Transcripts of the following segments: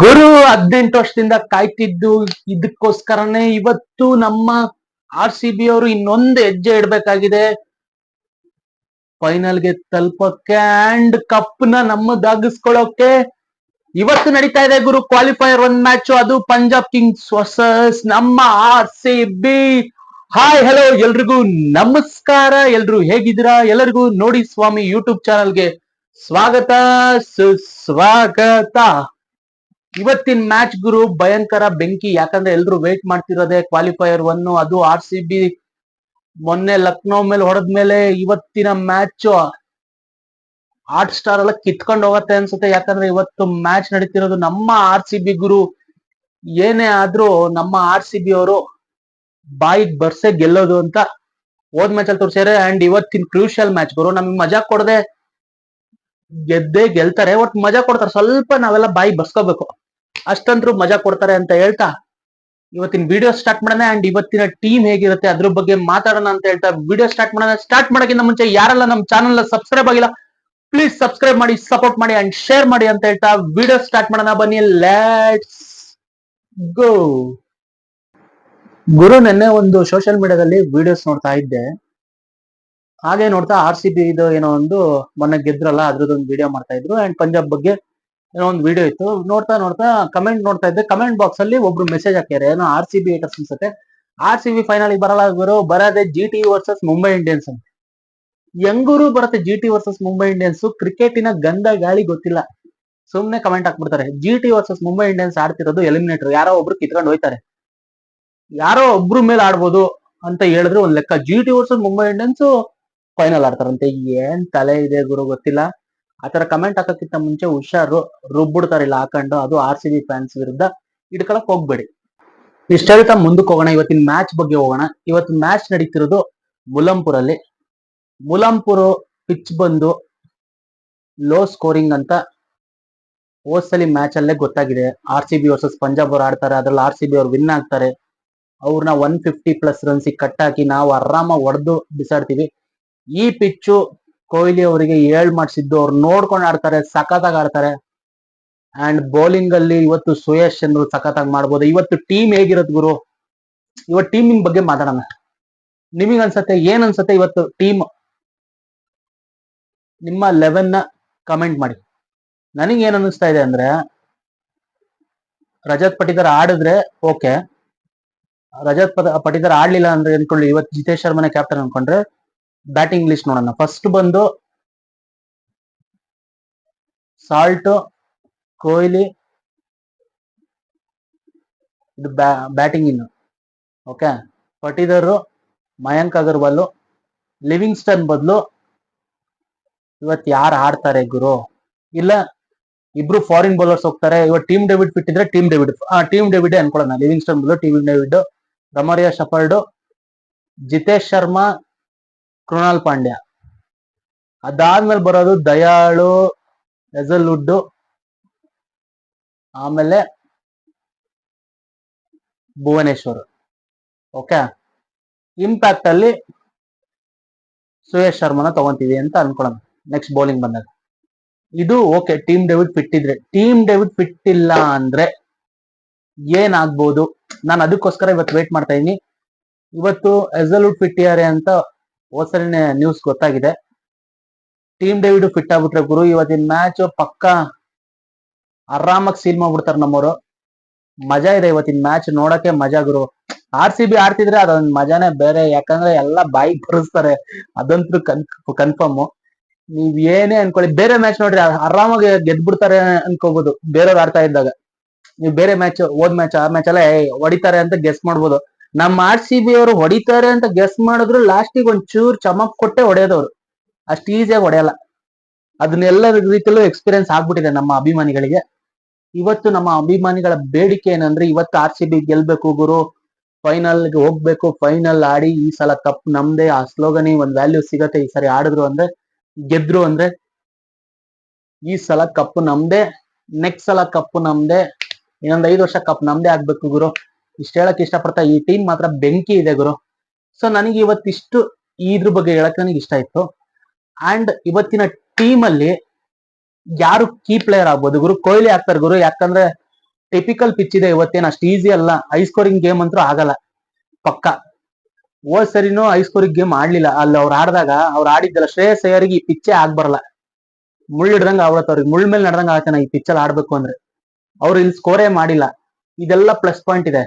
ಗುರು ಹದಿನೆಂಟು ವರ್ಷದಿಂದ ಕಾಯ್ತಿದ್ದು, ಇದಕ್ಕೋಸ್ಕರನೇ ಇವತ್ತು ನಮ್ಮ ಆರ್ ಸಿ ಬಿ ಅವರು ಇನ್ನೊಂದು ಹೆಜ್ಜೆ ಇಡಬೇಕಾಗಿದೆ. ಫೈನಲ್ಗೆ ತಲುಪಕ್ಕೆ ಅಂಡ್ ಕಪ್ನ ನಮ್ಮದಾಗಿಸ್ಕೊಳ್ಳೋಕೆ. ಇವತ್ತು ನಡೀತಾ ಇದೆ ಗುರು ಕ್ವಾಲಿಫೈಯರ್ ಒಂದ್ ಮ್ಯಾಚ್ ಅದು ಪಂಜಾಬ್ ಕಿಂಗ್ಸ್ ವರ್ಸಸ್ ನಮ್ಮ R C B hi hello ಎಲ್ರಿಗೂ ನಮಸ್ಕಾರ. ಎಲ್ರು ಹೇಗಿದ್ದೀರಾ? ಎಲ್ಲರಿಗೂ ನೋಡಿ ಸ್ವಾಮಿ ಯೂಟ್ಯೂಬ್ ಚಾನಲ್ಗೆ ಸ್ವಾಗತ, ಸುಸ್ವಾಗತ. ಇವತ್ತಿನ ಮ್ಯಾಚ್ ಗುರು ಭಯಂಕರ ಬೆಂಕಿ. ಯಾಕಂದ್ರೆ ಎಲ್ರು ವೇಟ್ ಮಾಡ್ತಿರೋದೆ ಕ್ವಾಲಿಫೈಯರ್ ಒನ್ ಅದು ಆರ್ ಸಿ ಬಿ ಮೊನ್ನೆ ಲಕ್ನೋ ಮೇಲೆ ಹೊಡೆದ್ಮೇಲೆ ಇವತ್ತಿನ ಮ್ಯಾಚ್ ಹಾಟ್ ಸ್ಟಾರ್ ಎಲ್ಲ ಕಿತ್ಕೊಂಡು ಹೋಗತ್ತೆ ಅನ್ಸುತ್ತೆ. ಯಾಕಂದ್ರೆ ಇವತ್ತು ಮ್ಯಾಚ್ ನಡೀತಿರೋದು ನಮ್ಮ ಆರ್ ಸಿ ಬಿ ಗುರು. ಏನೇ ಆದ್ರೂ ನಮ್ಮ ಆರ್ ಸಿ ಬಿ ಅವರು ಬಾಯಿಗೆ ಬರ್ಸೆ ಗೆಲ್ಲೋದು ಅಂತ ಹೋದ್ ಮ್ಯಾಚ್ ಅಲ್ಲಿ ತೋರಿಸ್ಯಾರೆ ಅಂಡ್ ಇವತ್ತಿನ ಕ್ರೂಷಿಯಲ್ ಮ್ಯಾಚ್ ಗುರು, ನಮ್ಗೆ ಮಜಾ ಕೊಡದೆ ಗೆದ್ದೇ ಗೆಲ್ತಾರೆ. ಒಟ್ ಮಜಾ ಕೊಡ್ತಾರೆ. ಸ್ವಲ್ಪ ನಾವೆಲ್ಲ ಬಾಯಿ ಬರ್ಸ್ಕೋಬೇಕು. ಅಷ್ಟಂದ್ರು ಮಜಾ ಕೊಡ್ತಾರೆ ಅಂತ ಹೇಳ್ತಾ ಇವತ್ತಿನ ವಿಡಿಯೋ ಸ್ಟಾರ್ಟ್ ಮಾಡೋಣ ಅಂಡ್ ಇವತ್ತಿನ ಟೀಮ್ ಹೇಗಿರುತ್ತೆ ಅದ್ರ ಬಗ್ಗೆ ಮಾತಾಡೋಣ ಅಂತ ಹೇಳ್ತಾ ವಿಡಿಯೋ ಸ್ಟಾರ್ಟ್ ಮಾಡೋಣ. ಸ್ಟಾರ್ಟ್ ಮಾಡೋಕ್ಕಿಂತ ಮುಂಚೆ ಯಾರೆಲ್ಲ ನಮ್ಮ ಚಾನಲ್ ಸಬ್ಸ್ಕ್ರೈಬ್ ಆಗಿಲ್ಲ ಪ್ಲೀಸ್ ಸಬ್ಸ್ಕ್ರೈಬ್ ಮಾಡಿ ಸಪೋರ್ಟ್ ಮಾಡಿ ಅಂಡ್ ಶೇರ್ ಮಾಡಿ ಅಂತ ಹೇಳ್ತಾ ವಿಡಿಯೋ ಸ್ಟಾರ್ಟ್ ಮಾಡೋಣ. ಬನ್ನಿ ಲೆಟ್ಸ್ ಗೋ ಗುರು ನೆನ್ನೆ ಒಂದು ಸೋಷಿಯಲ್ ಮೀಡಿಯಾದಲ್ಲಿ ವಿಡಿಯೋಸ್ ನೋಡ್ತಾ ಇದ್ದೆ. ಹಾಗೆ ನೋಡ್ತಾ ಆರ್ ಸಿ ಬಿ ಇದು ಏನೋ ಒಂದು ಮೊನ್ನೆ ಗೆದ್ರಲ್ಲ, ಅದ್ರದ್ದೊಂದು ವಿಡಿಯೋ ಮಾಡ್ತಾ ಇದ್ರು. ಅಂಡ್ ಪಂಜಾಬ್ ಬಗ್ಗೆ ಏನೋ ಒಂದು ವಿಡಿಯೋ ಇತ್ತು. ನೋಡ್ತಾ ನೋಡ್ತಾ ಕಮೆಂಟ್ ನೋಡ್ತಾ ಇದ್ದೆ. ಕಮೆಂಟ್ ಬಾಕ್ಸ್ ಅಲ್ಲಿ ಒಬ್ರು ಮೆಸೇಜ್ ಹಾಕ್ಯಾರ. ಏನೋ ಆರ್ ಸಿ ಬಿ ಏಟರ್ಸ್ ಅನ್ಸುತ್ತೆ. ಆರ್ ಸಿ ಬಿ ಫೈನಲ್ ಬರಲ್ಲ ಗುರು. ಬರದೆ G T versus Mumbai Indians ಅಂತ. ಹೆಂಗೂರು ಬರುತ್ತೆ G T versus Mumbai Indians ಕ್ರಿಕೆಟಿನ ಗಂಧ ಗಾಳಿ ಗೊತ್ತಿಲ್ಲ. ಸುಮ್ನೆ comment ಹಾಕ್ಬಿಡ್ತಾರೆ. G T versus Mumbai Indians ಆಡ್ತಿರೋದು eliminator ಯಾರೋ ಒಬ್ರು ಕಿತ್ಕೊಂಡು ಹೋಯ್ತಾರೆ. ಯಾರೋ ಒಬ್ರು ಮೇಲೆ ಆಡ್ಬೋದು ಅಂತ ಹೇಳಿದ್ರೆ ಒಂದ್ ಲೆಕ್ಕ. G T versus Mumbai Indians final ಆಡ್ತಾರಂತೆ. ಏನ್ ತಲೆ ಇದೆ ಗುರು ಗೊತ್ತಿಲ್ಲ. ಆತರ ಕಮೆಂಟ್ ಹಾಕಕ್ಕಿಂತ ಮುಂಚೆ ಹುಷಾರು ರುಬ್ಬಿಡ್ತಾರಿಲ್ಲ ಹಾಕೊಂಡು ಅದು ಆರ್ ಸಿ ಬಿ ಫ್ಯಾನ್ಸ್ ವಿರುದ್ಧ ಇಟ್ಕೊಳಕ್ ಹೋಗ್ಬೇಡಿ. ಇಷ್ಟ ಮುಂದಕ್ಕೆ ಹೋಗೋಣ, ಇವತ್ತಿನ ಮ್ಯಾಚ್ ಬಗ್ಗೆ ಹೋಗೋಣ. ಇವತ್ತಿನ ಮ್ಯಾಚ್ ನಡೀತಿರೋದು ಮುಲಂಪುರಲ್ಲಿ. ಮುಲಂಪುರ್ ಪಿಚ್ ಬಂದು ಲೋ ಸ್ಕೋರಿಂಗ್ ಅಂತ ಹೋದ್ಸಲಿ ಮ್ಯಾಚ್ ಅಲ್ಲೇ ಗೊತ್ತಾಗಿದೆ. R C B versus Punjab ಅವ್ರು ಆಡ್ತಾರೆ, ಅದ್ರಲ್ಲಿ ಆರ್ ಸಿ ಬಿ ಅವ್ರು ವಿನ್ ಆಗ್ತಾರೆ. ಅವ್ರನ್ನ one fifty plus runs cut ಹಾಕಿ ನಾವು ಆರಾಮಾಗಿ ಹೊಡೆದು ಬಿಸಾಡ್ತೀವಿ. ಈ ಪಿಚ್ಚು ಕೊಹ್ಲಿ ಅವರಿಗೆ ಏಳ್ ಮಾಡಿಸಿದ್ದು ಅವ್ರು ನೋಡ್ಕೊಂಡು ಆಡ್ತಾರೆ, ಸಖತ್ತಾಗಿ ಆಡ್ತಾರೆ. ಅಂಡ್ ಬೌಲಿಂಗ್ ಅಲ್ಲಿ ಇವತ್ತು ಸುಯೇಶ್ ಚಂದ್ರ ಸಖತ್ತಾಗಿ ಮಾಡ್ಬೋದು. ಇವತ್ತು ಟೀಮ್ ಹೇಗಿರತ್ ಗುರು? ಇವತ್ತು ಟೀಮಿನ ಬಗ್ಗೆ ಮಾತಾಡೋಣ. ನಿಮಗೆ ಅನ್ಸತ್ತೆ, ಏನ್ ಅನ್ಸತ್ತೆ ಇವತ್ತು ಟೀಮ್ ನಿಮ್ಮ ಲೆವೆನ್ನ ಕಮೆಂಟ್ ಮಾಡಿ. ನನಗೆ ಏನ್ ಅನಿಸ್ತಾ ಇದೆ ಅಂದ್ರೆ, ರಜತ್ ಪಟಿದಾರ್ ಆಡಿದ್ರೆ ಓಕೆ ರಜತ್ ಪಟ- ಪಟಿದಾರ್ ಆಡ್ಲಿಲ್ಲ ಅಂದ್ರೆ ಅನ್ಕೊಳ್ಳಿ ಇವತ್ತು ಜಿತೇಶ್ ಶರ್ಮನೆ ಕ್ಯಾಪ್ಟನ್ ಅನ್ಕೊಂಡ್ರೆ ಬ್ಯಾಟಿಂಗ್ ಲಿಸ್ಟ್ ನೋಡೋಣ. ಫಸ್ಟ್ ಬಂದು ಸಾಲ್ಟ್ ಕೊಹ್ಲಿ ಇದು ಬ್ಯಾಟಿಂಗ್ ಇನ್ನು ಓಕೆ ಪಟೀದರ್ ಮಯಾಂಕ್ ಅಗರ್ವಾಲ್ ಲಿವಿಂಗ್ಸ್ಟನ್ ಬದಲು ಇವತ್ತು ಯಾರು ಆಡ್ತಾರೆ ಗುರು? ಇಲ್ಲ, ಇಬ್ರು ಫಾರಿನ್ ಬೌಲರ್ಸ್ ಹೋಗ್ತಾರೆ. ಇವತ್ತು ಟೀಮ್ ಡೆವಿಡ್ ಬಿಟ್ಟಿದ್ರೆ ಇದ್ರೆ ಟೀಮ್ ಡೆವಿಡ್ ಟೀಮ್ ಡೆವಿಡ್ ಅನ್ಕೊಳ್ಳೋಣ. ಲಿವಿಂಗ್ಸ್ಟನ್ ಬದಲು Tim David Romario Shepherd Jitesh Sharma Krunal Pandya. ಅದಾದ್ಮೇಲೆ ಬರೋದು ದಯಾಳು ಎಜಲ್ವುಡ್ ಆಮೇಲೆ ಭುವನೇಶ್ವರ್. ಓಕೆ ಇಂಪ್ಯಾಕ್ಟ್ ಅಲ್ಲಿ ಸುಯೇಶ್ ಶರ್ಮನ ತಗೊಂತೀವಿ ಅಂತ ಅನ್ಕೊಳ್ಳೋಣ. ನೆಕ್ಸ್ಟ್ ಬೌಲಿಂಗ್ ಬಂದಾಗ. ಇದು okay Tim David fit Tim David fit ಇಲ್ಲ ಅಂದ್ರೆ ಏನಾಗ್ಬೋದು? ನಾನು ಅದಕ್ಕೋಸ್ಕರ ಇವತ್ತು ವೇಟ್ ಮಾಡ್ತಾ ಇದ್ದೀನಿ ಇವತ್ತು ಎಸಲ್ವುಡ್ ಫಿಟ್ ಯಾರೆ ಅಂತ ಹೋದ್ಸಲಿನೇ ನ್ಯೂಸ್ ಗೊತ್ತಾಗಿದೆ. ಟೀಮ್ ಡೇವಿಡ್ ಫಿಟ್ ಆಗ್ಬಿಟ್ರೆ ಗುರು, ಇವತ್ತಿನ ಮ್ಯಾಚ್ ಪಕ್ಕ ಆರಾಮಾಗಿ ಸೀಲ್ ಮಾಡ್ಬಿಡ್ತಾರೆ ನಮ್ಮವರು. ಮಜಾ ಇದೆ ಇವತ್ತಿನ ಮ್ಯಾಚ್ ನೋಡಕ್ಕೆ, ಮಜಾ ಗುರು. ಆರ್ ಸಿ ಬಿ ಆಡ್ತಿದ್ರೆ ಅದೊಂದ್ ಮಜಾನೇ ಬೇರೆ, ಯಾಕಂದ್ರೆ ಎಲ್ಲ ಬಾಯಿ ಕರೆಸ್ತಾರೆ ಅದಂತೂ ಕನ್ ಕನ್ಫರ್ಮ್ ನೀವ್ ಏನೇ ಅನ್ಕೊಳ್ಳಿ, ಬೇರೆ ಮ್ಯಾಚ್ ನೋಡ್ರಿ ಆರಾಮಾಗಿ ಗೆದ್ಬಿಡ್ತಾರೆ ಅನ್ಕೋಬಹುದು ಬೇರೆಯವ್ರು ಆಡ್ತಾ ಇದ್ದಾಗ. ನೀವು ಬೇರೆ ಮ್ಯಾಚ್ ಓದ್ ಮ್ಯಾಚ್ ಆ ಮ್ಯಾಚ್ ಎಲ್ಲ ಹೊಡಿತಾರೆ ಅಂತ ಗೆಸ್ ಮಾಡ್ಬೋದು. ನಮ್ಮ ಆರ್ ಸಿ ಬಿ ಅವರು ಹೊಡಿತಾರೆ ಅಂತ ಗೆಸ್ ಮಾಡಿದ್ರು ಲಾಸ್ಟಿಗೆ ಒಂದ್ ಚೂರ್ ಚಮಕ್ ಕೊಟ್ಟೆ ಹೊಡೆಯೋದವ್ರು ಅಷ್ಟು ಈಸಿಯಾಗಿ ಹೊಡೆಯಲ್ಲ. ಅದನ್ನೆಲ್ಲ ರೀತಿಯಲ್ಲೂ ಎಕ್ಸ್ಪೀರಿಯನ್ಸ್ ಆಗ್ಬಿಟ್ಟಿದೆ ನಮ್ಮ ಅಭಿಮಾನಿಗಳಿಗೆ. ಇವತ್ತು ನಮ್ಮ ಅಭಿಮಾನಿಗಳ ಬೇಡಿಕೆ ಏನಂದ್ರೆ ಇವತ್ತು ಆರ್ ಸಿ ಬಿ ಗೆಲ್ಬೇಕು ಗುರು. ಫೈನಲ್ಗೆ ಹೋಗ್ಬೇಕು ಫೈನಲ್ ಆಡಿ ಈ ಸಲ ಕಪ್ ನಮ್ದೇ. ಆ ಸ್ಲೋಗನಿ ಒಂದ್ ವ್ಯಾಲ್ಯೂ ಸಿಗತ್ತೆ ಈ ಸರಿ ಆಡಿದ್ರು ಅಂದ್ರೆ, ಗೆದ್ರು ಅಂದ್ರೆ, ಈ ಸಲ ಕಪ್ ನಮ್ದೇ ನೆಕ್ಸ್ಟ್ ಸಲ ಕಪ್ ನಮ್ದೇ, ಇನ್ನೊಂದ್ ಐದು ವರ್ಷ ಕಪ್ ನಮ್ದೇ ಆಗ್ಬೇಕು ಗುರು. ಇಷ್ಟ ಹೇಳಕ್ ಇಷ್ಟಪಡ್ತಾ ಈ ಟೀಮ್ ಮಾತ್ರ ಬೆಂಕಿ ಇದೆ ಗುರು. ಸೊ ನನಗೆ ಇವತ್ತಿಷ್ಟು ಇದ್ರ ಬಗ್ಗೆ ಹೇಳಕ್ ನನಗೆ ಇಷ್ಟ ಇತ್ತು ಅಂಡ್ ಇವತ್ತಿನ ಟೀಮ್ ಅಲ್ಲಿ ಯಾರು ಕೀ ಪ್ಲೇಯರ್ ಆಗ್ಬೋದು ಗುರು? ಕೊಹ್ಲಿ ಆಗ್ತಾರೆ ಗುರು. ಯಾಕಂದ್ರೆ ಟಿಪಿಕಲ್ ಪಿಚ್ ಇದೆ ಇವತ್ತೇನು ಅಷ್ಟು ಈಸಿ ಅಲ್ಲ. ಹೈ ಸ್ಕೋರಿಂಗ್ ಗೇಮ್ ಅಂತೂ ಆಗಲ್ಲ. ಪಕ್ಕ. ಹೋದ್ ಸರಿನೂ ಹೈ ಸ್ಕೋರಿಂಗ್ ಗೇಮ್ ಆಡ್ಲಿಲ್ಲ. ಅಲ್ಲಿ ಅವ್ರು ಆಡಿದಾಗ, ಅವ್ರು ಆಡಿದ್ದಲ್ಲ ಶ್ರೇಯಸ್ ಅಯ್ಯರಿಗೆ ಈ ಪಿಚ್ಚೇ ಆಗ್ಬರಲ್ಲ. ಮುಳ್ಳು ಹಿಡ್ದಂಗೆ ಅವ್ರ ಅವ್ರಿಗೆ. ಮುಳ್ಳ ಮೇಲೆ ನಡೆದಂಗ ಆಗತ್ತೆ ಈ ಪಿಚ್ಚಲ್ಲಿ ಆಡ್ಬೇಕು ಅಂದ್ರೆ. ಅವ್ರು ಇಲ್ಲಿ ಸ್ಕೋರೇ ಮಾಡಿಲ್ಲ. ಇದೆಲ್ಲ ಪ್ಲಸ್ ಪಾಯಿಂಟ್ ಇದೆ.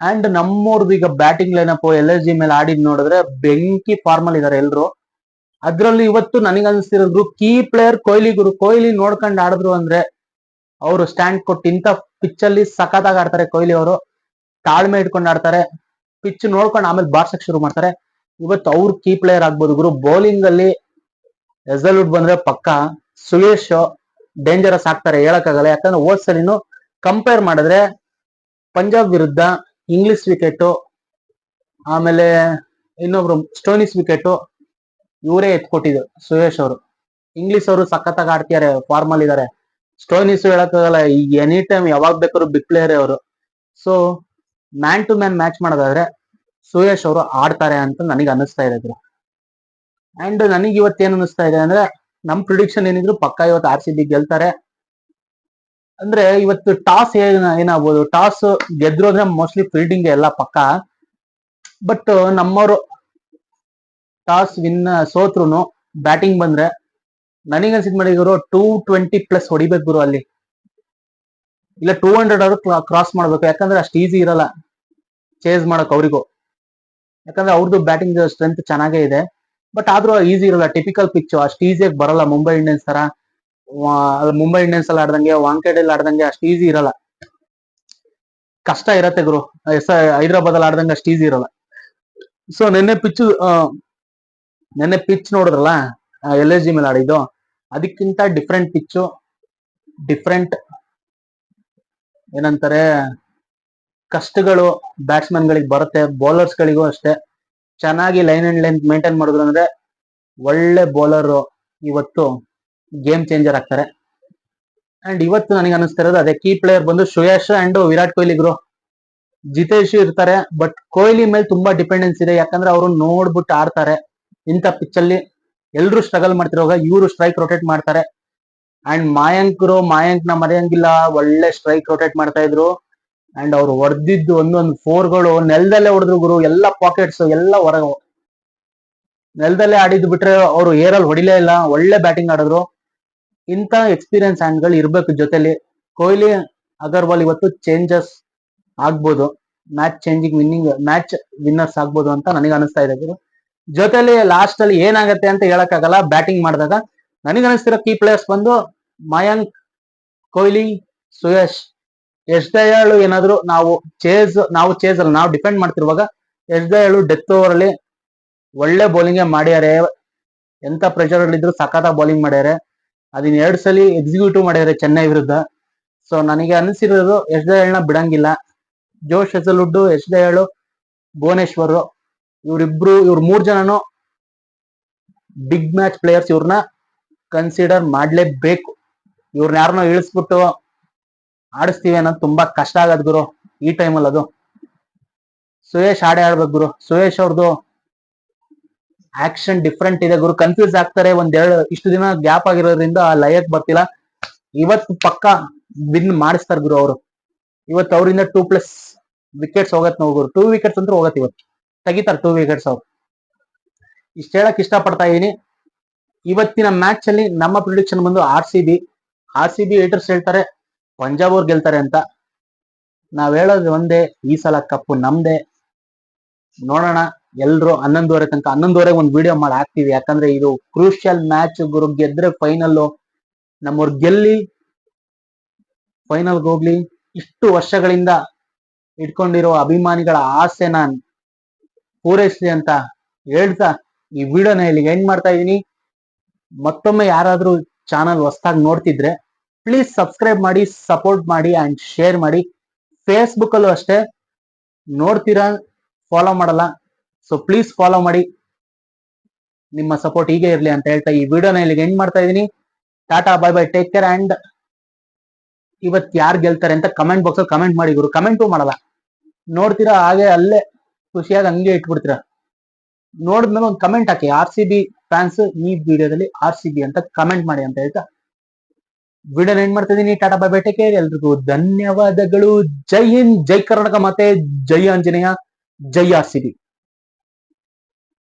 ಅಂಡ್ ನಮ್ಮವ್ರದ್ದು ಈಗ batting lineup L S G ಮೇಲೆ ಆಡಿದ್ ನೋಡಿದ್ರೆ ಬೆಂಕಿ ಫಾರ್ಮಲ್ ಇದಾರೆ ಎಲ್ರು. ಅದ್ರಲ್ಲಿ ಇವತ್ತು ನನಗೆ ಅನಿಸ್ತಿರೋದು ಕೀ ಪ್ಲೇಯರ್ ಕೊಹ್ಲಿ ಗುರು, ಕೊಹ್ಲಿ ನೋಡ್ಕೊಂಡು ಆಡಿದ್ರು ಅಂದ್ರೆ ಅವರು ಸ್ಟ್ಯಾಂಡ್ ಕೊಟ್ಟು ಇಂಥ ಪಿಚ್ ಅಲ್ಲಿ ಸಖತ್ತಾಗಿ ಆಡ್ತಾರೆ ಕೊಹ್ಲಿ ಅವರು. ತಾಳ್ಮೆ ಇಟ್ಕೊಂಡು ಆಡ್ತಾರೆ. ಪಿಚ್ ನೋಡ್ಕೊಂಡು ಆಮೇಲೆ ಬಾರ್ಸಕ್ ಶುರು ಮಾಡ್ತಾರೆ. ಇವತ್ತು ಅವ್ರು ಕೀ ಪ್ಲೇಯರ್ ಆಗ್ಬೋದು ಗುರು. ಬೌಲಿಂಗ್ ಅಲ್ಲಿ ರೆಸಲ್ಯೂಟ್ ಬಂದ್ರೆ ಪಕ್ಕ. ಸುಯೇಶ್ ಡೇಂಜರಸ್ ಆಗ್ತಾರೆ ಹೇಳಕ್ಕಾಗಲ್ಲ. ಯಾಕಂದ್ರೆ ಹೋದ್ ಕಂಪೇರ್ ಮಾಡಿದ್ರೆ ಪಂಜಾಬ್ ವಿರುದ್ಧ ಇಂಗ್ಲಿಷ್ ವಿಕೆಟು ಆಮೇಲೆ ಇನ್ನೊಬ್ರು ಸ್ಟೋನಿಸ್ ವಿಕೆಟು ಇವರೇ ಎತ್ಕೊಟ್ಟಿದ್ರು ಸುರೇಶ್ ಅವರು. ಇಂಗ್ಲಿಷ್ ಅವರು ಸಖತ್ತಾಗಿ ಆಡ್ತಿದ್ದಾರೆ ಫಾರ್ಮಲ್ ಇದಾರೆ. ಸ್ಟೋನಿಸ್ ಹೇಳಕ್ಕಾಗಲ್ಲ, ಈಗ ಎನಿ ಟೈಮ್ ಯಾವಾಗ ಬೇಕಾದ್ರೂ ಬಿಗ್ ಪ್ಲೇಯರ್ ಅವರು. So man to man match ಮಾಡೋದಾದ್ರೆ ಸುರೇಶ್ ಅವರು ಆಡ್ತಾರೆ ಅಂತ ನನಗೆ ಅನಿಸ್ತಾ ಇದೆ ಅಂಡ್ ನನಗೆ ಇವತ್ತು ಏನ್ ಅನಿಸ್ತಾ ಇದೆ ಅಂದ್ರೆ, ನಮ್ ಪ್ರಿಡಿಕ್ಷನ್ ಏನಿದ್ರು ಪಕ್ಕ ಇವತ್ತು ಆರ್ ಸಿ ಬಿ ಗೆಲ್ತಾರೆ. ಅಂದ್ರೆ ಇವತ್ತು ಟಾಸ್ ಏನ ಏನಾಗ್ಬೋದು? ಟಾಸ್ ಗೆದ್ರು ಅಂದ್ರೆ ಮೋಸ್ಟ್ಲಿ ಫೀಲ್ಡಿಂಗ್ ಎಲ್ಲ ಪಕ್ಕ. ಬಟ್ ನಮ್ಮವರು ಟಾಸ್ ವಿನ್ ಸೋತ್ರುನು ಬ್ಯಾಟಿಂಗ್ ಬಂದ್ರೆ ನನಗನ್ಸಿದ್ ಮಾಡಿದ್ರು ಟೂ ಟ್ವೆಂಟಿ ಪ್ಲಸ್ ಹೊಡಿಬೇಕು ಗುರು ಅಲ್ಲಿ. ಇಲ್ಲ ಟೂ ಹಂಡ್ರೆಡ್ ಆದ್ರೂ ಕ್ರಾಸ್ ಮಾಡ್ಬೇಕು. ಯಾಕಂದ್ರೆ ಅಷ್ಟು ಈಸಿ ಇರಲ್ಲ ಚೇಸ್ ಮಾಡಕ್ ಅವ್ರಿಗೂ. ಯಾಕಂದ್ರೆ ಅವ್ರದ್ದು ಬ್ಯಾಟಿಂಗ್ ಸ್ಟ್ರೆಂತ್ ಚೆನ್ನಾಗೇ ಇದೆ. ಬಟ್ ಆದ್ರೂ ಈಸಿ ಇರಲ್ಲ. ಟಿಪಿಕಲ್ ಪಿಚ್ ಅಷ್ಟು ಈಸಿಯಾಗಿ ಬರಲ್ಲ ಮುಂಬೈ ಇಂಡಿಯನ್ಸ್ ತರ. ಮುಂಬೈ ಇಂಡಿಯನ್ಸ್ ಅಲ್ಲಿ ಆಡ್ದಂಗೆ ಅಲ್ಲಿ ಆಡ್ದಂಗೆ ಅಷ್ಟು ಈಸಿ ಇರಲ್ಲ. ಕಷ್ಟ ಇರತ್ತೆ ಗುರು. ಎಸ್, ಹೈದರಾಬಾದ್ ಅಲ್ಲಿ ಆಡ್ದಂಗೆ ಅಷ್ಟು ಈಸಿ ಇರಲ್ಲ. ಸೊ ನಿನ್ನೆ ಪಿಚ್ ನಿನ್ನೆ ಪಿಚ್ ನೋಡಿದ್ರಲ್ಲ ಎಲ್ ಎಸ್ ಜಿ ಮೇಲೆ ಆಡಿದ್ದು. ಅದಕ್ಕಿಂತ ಡಿಫ್ರೆಂಟ್ ಪಿಚ್ ಡಿಫ್ರೆಂಟ್ ಏನಂತಾರೆ, ಕಷ್ಟಗಳು ಬ್ಯಾಟ್ಸ್ಮನ್ ಗಳಿಗೆ ಬರುತ್ತೆ ಬೌಲರ್ಸ್ ಗಳಿಗೂ ಅಷ್ಟೇ. ಚೆನ್ನಾಗಿ ಲೈನ್ ಅಂಡ್ ಲೆಂತ್ ಮೇಂಟೈನ್ ಮಾಡಿದ್ರು ಅಂದ್ರೆ ಒಳ್ಳೆ ಬೌಲರ್ ಇವತ್ತು ಗೇಮ್ ಚೇಂಜರ್ ಆಗ್ತಾರೆ. ಅಂಡ್ ಇವತ್ತು ನನಗೆ ಅನಿಸ್ತಿರೋದು ಅದೇ ಕೀ ಪ್ಲೇಯರ್ ಬಂದು ಶ್ರೇಯಸ್ ಅಂಡ್ ವಿರಾಟ್ ಕೊಹ್ಲಿ ಗುರು. ಜಿತೇಶ್ ಇರ್ತಾರೆ ಬಟ್ ಕೊಹ್ಲಿ ಮೇಲೆ ತುಂಬಾ ಡಿಪೆಂಡೆನ್ಸ್ ಇದೆ. ಯಾಕಂದ್ರೆ ಅವರು ನೋಡ್ಬಿಟ್ಟು ಆಡ್ತಾರೆ. ಇಂಥ ಪಿಚ್ ಅಲ್ಲಿ ಎಲ್ರು ಸ್ಟ್ರಗಲ್ ಮಾಡ್ತಿರೋವಾಗ ಇವರು ಸ್ಟ್ರೈಕ್ ರೊಟೇಟ್ ಮಾಡ್ತಾರೆ. ಅಂಡ್ ಮಾಯಾಂಕ್ನ ಮರೆಯಂಗಿಲ್ಲ. ಒಳ್ಳೆ ಸ್ಟ್ರೈಕ್ ರೊಟೇಟ್ ಮಾಡ್ತಾ ಇದ್ರು. ಅಂಡ್ ಅವ್ರು ಹೊಡೆದಿದ್ದು ಒಂದೊಂದು ಫೋರ್ಗಳು ನೆಲದಲ್ಲೇ ಹೊಡೆದ್ರು ಗುರು. ಎಲ್ಲ ಪಾಕೆಟ್ಸ್ ಎಲ್ಲ ಹೊರಗೆ ನೆಲದಲ್ಲೇ ಆಡಿದ್ದು ಬಿಟ್ರೆ ಅವರು ಏರಲ್ಲಿ ಹೊಡಿಲೇ ಇಲ್ಲ. ಒಳ್ಳೆ ಬ್ಯಾಟಿಂಗ್ ಆಡಿದ್ರು. ಇಂಥ ಎಕ್ಸ್ಪೀರಿಯನ್ಸ್ಗಳು ಇರ್ಬೇಕು. ಜೊತೆಲಿ ಕೊಹ್ಲಿ, ಅಗರ್ವಾಲ್ ಇವತ್ತು ಚೇಂಜಸ್ ಆಗ್ಬೋದು. Match changing winning match winners ಆಗ್ಬೋದು ಅಂತ ನನಗೆ ಅನಿಸ್ತಾ ಇದೆ. ಗುರು ಜೊತೆಲಿ ಲಾಸ್ಟ್ ಅಲ್ಲಿ ಏನಾಗತ್ತೆ ಅಂತ ಹೇಳಕ್ಕಾಗಲ್ಲ. ಬ್ಯಾಟಿಂಗ್ ಮಾಡಿದಾಗ ನನಗೆ ಅನಿಸ್ತಿರೋ ಕೀ ಪ್ಲೇಯರ್ಸ್ ಬಂದು ಮಯಾಂಕ್, ಕೊಹ್ಲಿ, ಸುಯಶ್. ಎಸ್ ದಯಾಳು ಏನಾದ್ರು ನಾವು ಚೇಸ್ ನಾವು ಚೇಸ್ ಅಲ್ಲಿ, ನಾವು ಡಿಫೆಂಡ್ ಮಾಡ್ತಿರುವಾಗ ಎಸ್ ದಯಾಳು ಡೆತ್ ಓವರ್ ಅಲ್ಲಿ ಒಳ್ಳೆ ಬೌಲಿಂಗ್ ಮಾಡ್ಯಾರೆ. ಎಂತ ಪ್ರೆಷರ್ ಅಲ್ಲಿ ಇದ್ರು ಸಖತ್ ಬೌಲಿಂಗ್ ಮಾಡ್ಯಾರೆ. ಅದನ್ನ ಎರಡ್ ಸಲ ಎಕ್ಸಿಕ್ಯೂಟಿವ್ ಮಾಡಿದ್ರೆ ಚೆನ್ನೈ ವಿರುದ್ಧ. ಸೊ ನನಗೆ ಅನಿಸಿರೋದು ಎಸ್ ದಯಾಳ್ನ ಬಿಡಂಗಿಲ್ಲ. ಜೋಶ್ ಹೆಸಲುಡ್ಡು ಎಸ್ ದಯಾಳು ಭುವನೇಶ್ವರ್. ಇವ್ರಿಬ್ರು, ಇವ್ರ ಮೂರ್ ಜನನು ಬಿಗ್ ಮ್ಯಾಚ್ ಪ್ಲೇಯರ್ಸ್ ಇವ್ರನ್ನ ಕನ್ಸಿಡರ್ ಮಾಡ್ಲೇಬೇಕು. ಇವ್ರನ್ನ ಯಾರನ್ನೋ ಇಳಿಸ್ಬಿಟ್ಟು ಆಡಿಸ್ತೀವಿ ಅನ್ನೋದು ತುಂಬಾ ಕಷ್ಟ ಆಗದ್ ಗುರು ಈ ಟೈಮಲ್ಲಿ ಅದು. ಸುಯೇಶ್ ಆಡೇ ಆಡ್ಬೇಕು ಗುರು. ಸುಯೇಶ್ ಅವ್ರದ್ದು ಆಕ್ಷನ್ ಡಿಫ್ರೆಂಟ್ ಇದೆ. ಗುರು ಕನ್ಫ್ಯೂಸ್ ಆಗ್ತಾರೆ. ಒಂದೆರಡು ಇಷ್ಟು ದಿನ ಗ್ಯಾಪ್ ಆಗಿರೋದ್ರಿಂದ ಆ ಲಯಕ್ ಬರ್ತಿಲ್ಲ. ಇವತ್ತು ಪಕ್ಕ ವಿನ್ ಮಾಡಿಸ್ತಾರೆ ಗುರು ಅವರು. ಇವತ್ತು ಅವರಿಂದ ಟೂ ಪ್ಲಸ್ ವಿಕೆಟ್ಸ್ ಹೋಗತ್ ನಾವು ಗುರು. ಟೂ ವಿಕೆಟ್ಸ್ ಅಂದ್ರೆ ಹೋಗತ್ ಇವತ್ತು. ತೆಗಿತಾರೆ ಟೂ ವಿಕೆಟ್ಸ್ ಅವ್ರು. ಇಷ್ಟ ಹೇಳಕ್ ಇಷ್ಟ ಪಡ್ತಾ ಇದೀನಿ. ಇವತ್ತಿನ ಮ್ಯಾಚ್ ಅಲ್ಲಿ ನಮ್ಮ ಪ್ರಿಡಿಕ್ಷನ್ ಬಂದು R C B R C B haters ಹೇಳ್ತಾರೆ, ಪಂಜಾಬ್ ಅವ್ರು ಗೆಲ್ತಾರೆ ಅಂತ. ನಾವ್ ಹೇಳೋದು ಒಂದೇ, ಈ ಸಲ ಕಪ್ಪು ನಮ್ದೇ. ನೋಡೋಣ. ಎಲ್ರು ಹನ್ನೊಂದುವರೆ ತನಕ ಹನ್ನೊಂದುವರೆಗೆ ಒಂದು ವಿಡಿಯೋ ಮಾಡಿ ಹಾಕ್ತಿವಿ. ಯಾಕಂದ್ರೆ ಇದು ಕ್ರೂಷಿಯಲ್ ಮ್ಯಾಚ್ ಗುರು ಗೆದ್ರೆ ಫೈನಲ್ ನಮ್ಮವ್ರು ಗೆಲ್ಲಿ ಫೈನಲ್ ಹೋಗ್ಲಿ. ಇಷ್ಟು ವರ್ಷಗಳಿಂದ ಇಟ್ಕೊಂಡಿರೋ ಅಭಿಮಾನಿಗಳ ಆಸೆನ ಪೂರೈಸಲಿ ಅಂತ ಹೇಳ್ತಾ ಈ ವಿಡಿಯೋನ ಇಲ್ಲಿಗೆ ಎಂಡ್ ಮಾಡ್ತಾ ಇದೀನಿ ಮತ್ತೊಮ್ಮೆ ಯಾರಾದ್ರೂ ಚಾನಲ್ ಹೊಸದಾಗಿ ನೋಡ್ತಿದ್ರೆ ಪ್ಲೀಸ್ ಸಬ್ಸ್ಕ್ರೈಬ್ ಮಾಡಿ ಸಪೋರ್ಟ್ ಮಾಡಿ ಅಂಡ್ ಶೇರ್ ಮಾಡಿ. ಫೇಸ್ಬುಕ್ ಅಲ್ಲೂ ಅಷ್ಟೇ. ನೋಡ್ತೀರಾ? ಫಾಲೋ ಮಾಡಲ್ಲ. ಸೊ ಪ್ಲೀಸ್ ಫಾಲೋ ಮಾಡಿ. ನಿಮ್ಮ ಸಪೋರ್ಟ್ ಹೀಗೆ ಇರಲಿ ಅಂತ ಹೇಳ್ತಾ ಈ ವಿಡಿಯೋನ ಇಲ್ಲಿಗೆ ಎಂಡ್ ಮಾಡ್ತಾ ಇದ್ದೀನಿ. Tata bye bye take care and ಇವತ್ ಯಾರು ಗೆಲ್ತಾರೆ ಅಂತ ಕಮೆಂಟ್ ಬಾಕ್ಸ್ ಅಲ್ಲಿ ಕಮೆಂಟ್ ಮಾಡಿ ಗುರು. ಕಮೆಂಟು ಮಾಡಲ್ಲ. ನೋಡ್ತೀರಾ ಹಾಗೆ ಅಲ್ಲೇ ಖುಷಿಯಾಗಿ ಹಂಗೆ ಇಟ್ಬಿಡ್ತೀರಾ. ನೋಡಿದ್ಮೇಲೆ ಒಂದು ಕಮೆಂಟ್ ಹಾಕಿ. ಆರ್ ಸಿ ಬಿ ಫ್ಯಾನ್ಸ್ ಈ ವಿಡಿಯೋದಲ್ಲಿ ಆರ್ ಸಿ ಬಿ ಅಂತ ಕಮೆಂಟ್ ಮಾಡಿ ಅಂತ ಹೇಳ್ತಾ. ವಿಡಿಯೋನ ಎಂಡ್ ಮಾಡ್ತಾ ಇದೀನಿ tata bye bye take care ಎಲ್ರಿಗೂ ಧನ್ಯವಾದಗಳು. ಜೈ ಹಿಂದ್, ಜೈ ಕರ್ನಾಟಕ ಮತ್ತೆ Jai Anjaneya. Jai R C B